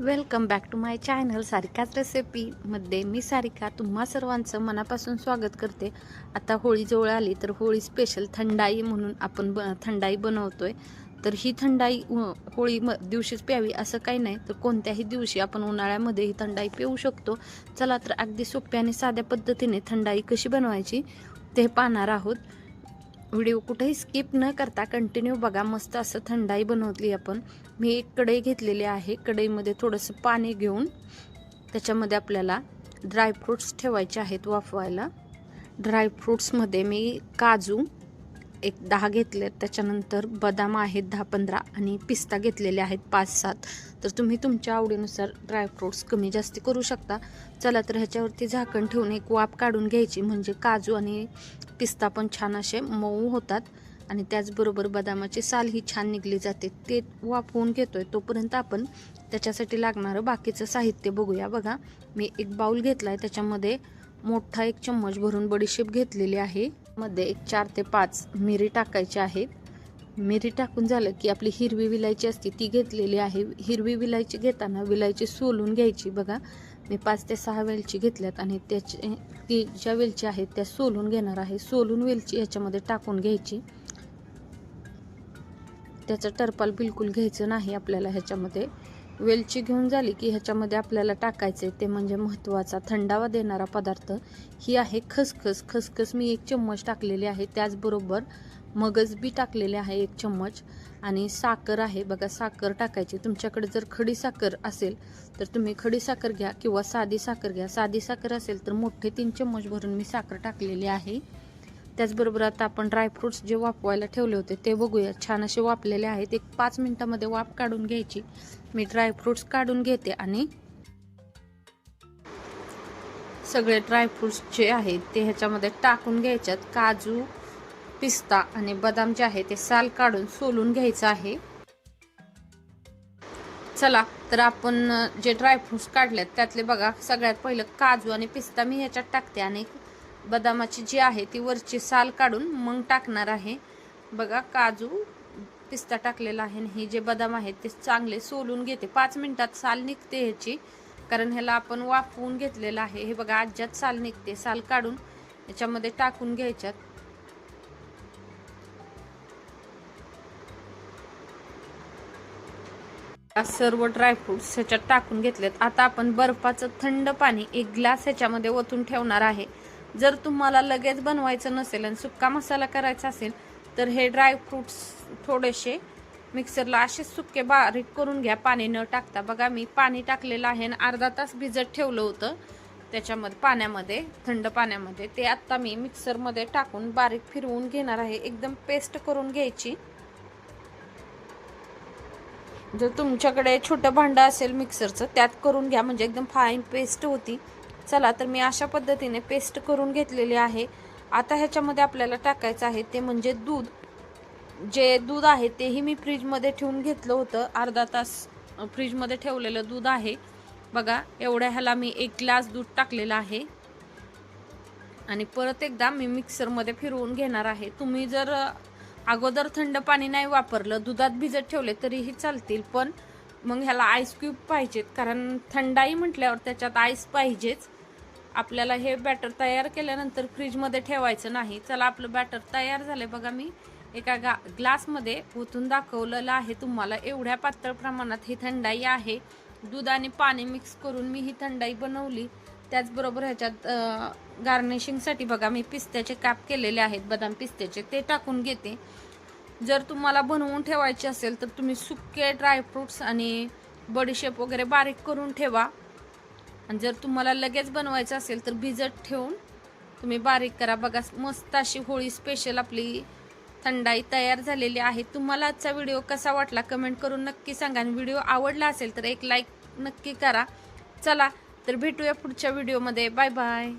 Welcome back to my channel सारिकाच रेसिपीमध्ये मी सारिका तुम्हा सर्वांचं मनापासून स्वागत करते. आता होळी जवळ आली तर होळी स्पेशल थंडाई म्हणून आपण ब थंडाई बनवतो आहे तर ही थंडाई होळी म दिवशीच प्यावी असं काही नाही. तर कोणत्याही दिवशी आपण उन्हाळ्यामध्ये ही थंडाई पिऊ शकतो. चला तर अगदी सोप्या आणि साध्या पद्धतीने थंडाई कशी बनवायची ते पाहणार आहोत. व्हिडिओ कुठेही स्किप न करता कंटिन्यू बघा. मस्त असं थंडाई बनवली आपण. मी एक कढई घेतलेली आहे. कढईमध्ये थोडंसं पाणी घेऊन त्याच्यामध्ये आपल्याला ड्रायफ्रूट्स ठेवायचे आहेत वाफवायला. ड्रायफ्रूट्समध्ये मी काजू एक दहा घेतले त्याच्यानंतर बदाम आहेत दहा पंधरा आणि पिस्ता घेतलेले आहेत पाच सात. तर तुम्ही तुमच्या आवडीनुसार ड्रायफ्रूट्स कमी जास्त करू शकता. चला तर ह्याच्यावरती झाकण ठेवून एक वाफ काढून घ्यायची म्हणजे काजू आणि पिस्ता पण छान असे मऊ होतात आणि त्याचबरोबर बदामाची साल ही छान निघली जाते. ते वाफवून घेतोय तोपर्यंत आपण त्याच्यासाठी लागणारं बाकीचं साहित्य बघूया. बघा मी एक बाऊल घेतला आहे त्याच्यामध्ये मोठा एक चम्मच भरून बडीशेप घेतलेली आहे. मध्ये एक चार ते पाच मिरी टाकायची आहेत मिरी टाकून झालं की आपली हिरवी विलायची असते ती घेतलेली आहे. हिरवी विलायची घेताना विलायची सोलून घ्यायची बघा. मी पाच ते सहा वेलची घेतल्यात आणि त्याचे ती ज्या वेलची आहेत त्या सोलून घेणार आहे. सोलून वेलची ह्याच्यामध्ये टाकून घ्यायची. त्याचं टरपाल बिलकुल घ्यायचं नाही आपल्याला ह्याच्यामध्ये. वेलची घेऊन झाली की ह्याच्यामध्ये आपल्याला टाकायचे ते म्हणजे महत्त्वाचा थंडावा देणारा पदार्थ. ही आहे खसखस. खसखस मी एक चम्मच टाकलेली आहे. त्याचबरोबर मगज बी टाकलेले आहे एक चम्मच. आणि साखर आहे. बघा साखर टाकायची. तुमच्याकडे जर खडी साखर असेल तर तुम्ही खडी साखर घ्या किंवा साधी साखर घ्या. साधी साखर असेल तर मोठे तीन चम्मच भरून मी साखर टाकलेली आहे. त्याचबरोबर आता आपण ड्रायफ्रुट्स जे वापवायला ठेवले होते ते बघूया. छान असे वाफलेले आहेत. एक पाच मिनटामध्ये वाफ काढून घ्यायची. मी ड्रायफ्रुट्स काढून घेते आणि सगळे ड्रायफ्रुट्स जे आहेत ते ह्याच्यामध्ये टाकून घ्यायच्यात. काजू पिस्ता आणि बदाम जे आहे ते साल काढून सोलून घ्यायचं आहे. चला तर आपण जे ड्रायफ्रुट्स काढलेत त्यातले बघा. सगळ्यात पहिलं काजू आणि पिस्ता मी ह्याच्यात टाकते आणि बदामाची जी आहे ती वरची साल काढून मग टाकणार आहे. बघा काजू पिस्ता टाकलेला आहे आणि हे जे बदाम आहेत ते चांगले सोलून घेते. पाच मिनिटात साल निघते ह्याची कारण ह्याला आपण वाफवून घेतलेलं आहे. हे बघा आज्यात साल निघते. साल काढून याच्यामध्ये टाकून घ्यायच्यात. सर्व ड्रायफ्रुट्स ह्याच्यात टाकून घेतलेत. आता आपण बर्फाचं थंड पाणी एक ग्लास ह्याच्यामध्ये ओतून ठेवणार आहे. जर तुम्हाला लगेच बनवायचं नसेल आणि सुक्का मसाला करायचा असेल तर हे ड्रायफ्रुट्स थोडेसे मिक्सरला असे सुके बारीक करून घ्या. पाणी न टाकता. बघा मी पाणी टाकलेलं आहे आणि अर्धा तास भिजत ठेवलं होतं. त्याच्यामध्ये पाण्यामध्ये थंड पाण्यामध्ये. ते आत्ता मी मिक्सरमध्ये टाकून बारीक फिरवून घेणार आहे. एकदम पेस्ट करून घ्यायची. जर तुमच्याकडे छोटं भांडं असेल मिक्सरचं त्यात करून घ्या. म्हणजे एकदम फाईन पेस्ट होती. चला तर मी अशा पद्धतीने पेस्ट करून घेतलेली आहे. आता ह्याच्यामध्ये आपल्याला टाकायचं आहे ते म्हणजे दूध. जे दूध आहे तेही मी फ्रीजमध्ये ठेवून घेतलं होतं. अर्धा तास फ्रीजमध्ये ठेवलेलं दूध आहे. बघा एवढ्या ह्याला मी एक ग्लास दूध टाकलेलं आहे. आणि परत एकदा मी मिक्सरमध्ये फिरवून घेणार आहे. तुम्ही जर अगोदर थंड पाणी नाही वापरलं दुधात भिजत ठेवले तरीही चालतील पण मग ह्याला आईस क्यूब पाहिजेत. कारण थंडाई म्हटल्यावर त्याच्यात आईस पाहिजेच. आपल्याला हे बॅटर तयार केल्यानंतर फ्रीजमध्ये ठेवायचं नाही. चला आपलं बॅटर तयार झालं बघा मी एका गा ग्लासमध्ये ओतून दाखवलेलं आहे तुम्हाला. एवढ्या पातळ प्रमाणात ही थंडाई आहे. दूध आणि पाणी मिक्स करून मी ही थंडाई बनवली. त्याचबरोबर ह्याच्यात गार्निशिंगसाठी बघा मी पिस्त्याचे काप केलेले आहेत. बदाम पिस्त्याचे. ते टाकून घेते. जर तुम्हाला बनवून ठेवायचे असेल तर तुम्ही सुके ड्रायफ्रुट्स आणि बडीशेप वगैरे बारीक करून ठेवा. आणि जर तुम्हाला लगेच बनवायचं असेल तर भिजत ठेवून तुम्ही बारीक करा. बघा मस्त अशी होळी स्पेशल आपली थंडाई तयार झालेली आहे. तुम्हाला आजचा व्हिडिओ कसा वाटला कमेंट करून नक्की सांगा. आणि व्हिडिओ आवडला असेल तर एक लाईक नक्की करा. चला तर भेटूया पुढच्या व्हिडिओमध्ये बाय बाय